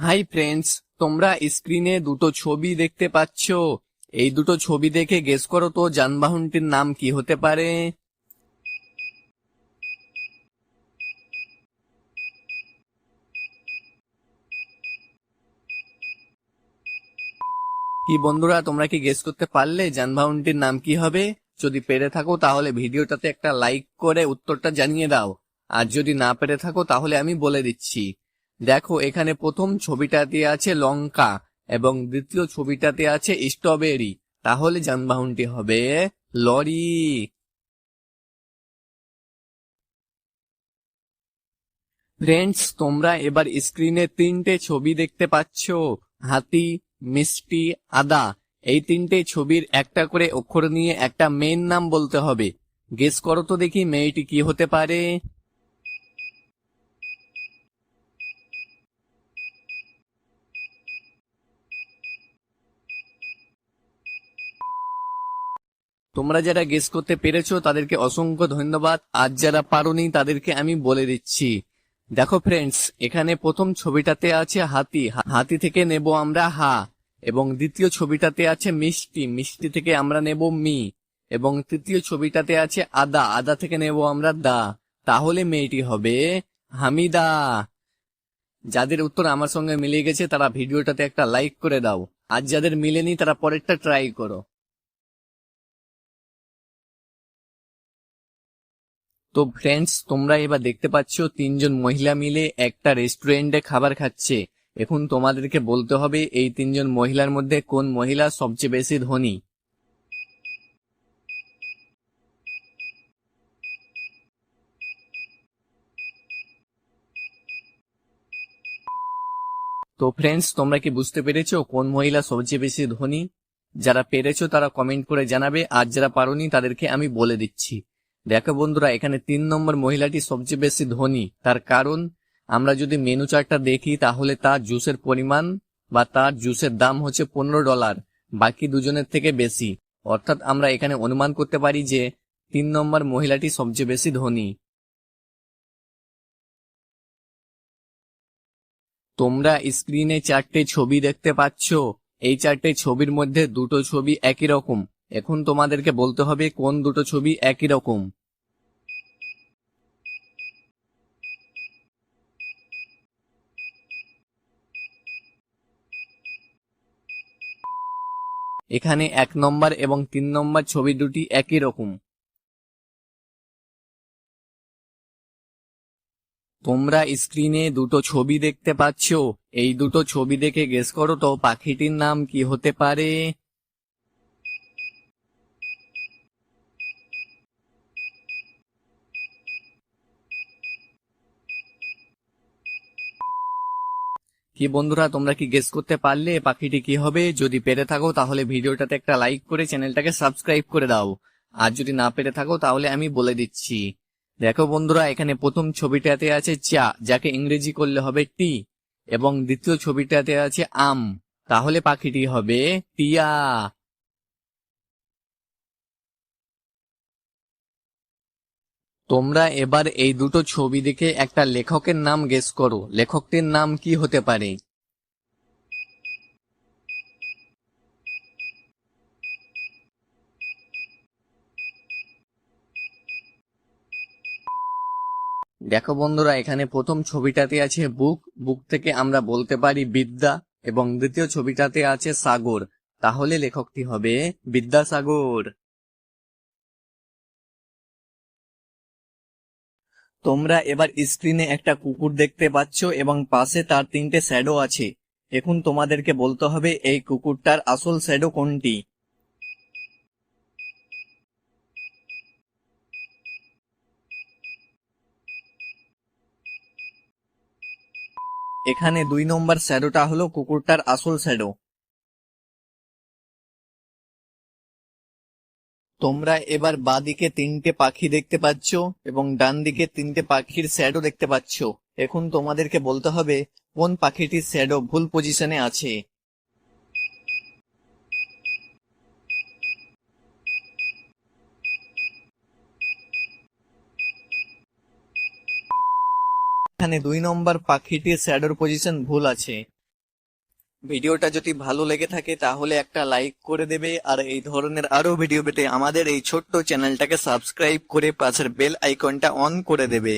Hi friends, তোমরা স্ক্রিনে দুটো ছবি দেখতে পাচ্ছ। এই দুটো ছবি দেখে গেস করো তো যানবাহনটির নাম কি হতে পারে। কি বন্ধুরা, তোমরা কি গেস করতে পারলে যানবাহনটির নাম কি হবে? যদি পেরে থাকো তাহলে ভিডিওটাতে একটা লাইক করে উত্তরটা জানিয়ে দাও। আর যদি না পেরে থাকো তাহলে আমি বলে দিচ্ছি। দেখো, এখানে প্রথম ছবিটাতে আছে লঙ্কা এবং দ্বিতীয় ছবিটাতে আছে স্ট্রবেরি। তাহলে যানবাহনটি হবে লরি। ফ্রেন্ডস তোমরা এবার স্ক্রিনে তিনটে ছবি দেখতে পাচ্ছ। হাতি, মিষ্টি, আদা। এই তিনটে ছবির একটা করে অক্ষর নিয়ে একটা মেন নাম বলতে হবে। গেস করো তো দেখি মেয়েটি কি হতে পারে। তোমরা যারা গেস করতে পেরেছ, তাদেরকে অসংখ্য ধন্যবাদ। আর যারা পারোনি, তাদেরকে আমি বলে দিচ্ছি। দেখো ফ্রেন্ডস এখানে প্রথম ছবিটাতে আছে হাতি। হাতি থেকে নেব আমরা হা। এবং দ্বিতীয় ছবিটাতে আছে মিষ্টি। মিষ্টি থেকে আমরা নেব মি। এবং তৃতীয় ছবিটাতে আছে আদা। আদা থেকে নেব আমরা দা। তাহলে মেয়েটি হবে হামিদা। যাদের উত্তর আমার সঙ্গে মিলে গেছে, তারা ভিডিওটাতে একটা লাইক করে দাও। আর যাদের মিলেনি, তারা পরেরটা ট্রাই করো। তো ফ্রেন্ডস তোমরা এবার দেখতে পাচ্ছ তিনজন মহিলা মিলে একটা রেস্টুরেন্টে খাবার খাচ্ছে। এখন তোমাদেরকে বলতে হবে এই তিনজন মহিলার মধ্যে কোন মহিলা সবচেয়ে বেশি ধনী। তো ফ্রেন্ডস তোমরা কি বুঝতে পেরেছ কোন মহিলা সবচেয়ে বেশি ধনী? যারা পেরেছ তারা কমেন্ট করে জানাবে, আর যারা পারোনি তাদেরকে আমি বলে দিচ্ছি। দেখো বন্ধুরা, এখানে তিন নম্বর মহিলাটি সবচেয়ে বেশি ধনী। তার কারণ, আমরা যদি মেনু চার্টটা দেখি, তাহলে তার জুসের পরিমাণ বা তার জুসের দাম হচ্ছে পনেরো ডলার বাকি দুজনের থেকে বেশি। অর্থাৎ আমরা এখানে অনুমান করতে পারি যে, তিন নম্বর মহিলাটি সবচেয়ে বেশি ধনী। তোমরা স্ক্রিনে চারটে ছবি দেখতে পাচ্ছ। এই চারটে ছবির মধ্যে দুটো ছবি একই রকম। এখন তোমাদেরকে বলতে হবে কোন দুটো ছবি একই রকম। এখানে এক নম্বর এবং তিন নম্বর ছবি দুটি একই রকম। তোমরা স্ক্রিনে দুটো ছবি দেখতে পাচ্ছ। এই দুটো ছবি দেখে গেস করো তো পাখিটির নাম কি হতে পারে? কি বন্ধুরা, তোমরা কি গেস করতে পারলে পাখিটি কি হবে? যদি পেরে থাকো, তাহলে ভিডিওটাতে একটা লাইক করে চ্যানেলটাকে সাবস্ক্রাইব করে দাও। আর যদি না পেরে থাকো, তাহলে আমি বলে দিচ্ছি। দেখো বন্ধুরা, এখানে প্রথম ছবিটাতে আছে চা, যাকে ইংরেজি করলে হবে টি। এবং দ্বিতীয় ছবিটাতে আছে আম। তাহলে পাখিটি হবে টিয়া। তোমরা এবার এই দুটো ছবি দেখে একটা লেখকের নাম গেস করো। লেখকটির নাম কি হতে পারে? দেখো বন্ধুরা, এখানে প্রথম ছবিটাতে আছে বুক। বুক থেকে আমরা বলতে পারি বিদ্যা এবং দ্বিতীয় ছবিটাতে আছে সাগর। তাহলে লেখকটি হবে বিদ্যাসাগর। তোমরা এবার স্ক্রিনে একটা কুকুর দেখতে পাচ্ছ এবং পাশে তার তিনটে শ্যাডো আছে। এখন তোমাদেরকে বলতে হবে, এই কুকুরটার আসল শ্যাডো কোনটি? এখানে দুই নম্বর শ্যাডোটা হলো কুকুরটার আসল শ্যাডো তোমরা এবার বাঁদিকে তিনটে পাখি দেখতে পাচ্ছ এবং ডান দিকে তিনটে পাখির শ্যাডো দেখতে পাচ্ছ। এখন তোমাদেরকে বলতে হবে, কোন পাখিটির শ্যাডো ভুল পজিশনে আছে? এখানে দুই নম্বর পাখিটির শ্যাডোর পজিশন ভুল আছে। ভিডিওটা যদি ভালো লেগে থাকে, তাহলে একটা লাইক করে দেবে। আর এই ধরনের আরও ভিডিও পেতে আমাদের এই ছোট্ট চ্যানেলটাকে সাবস্ক্রাইব করে পাশের বেল আইকনটা অন করে দেবে।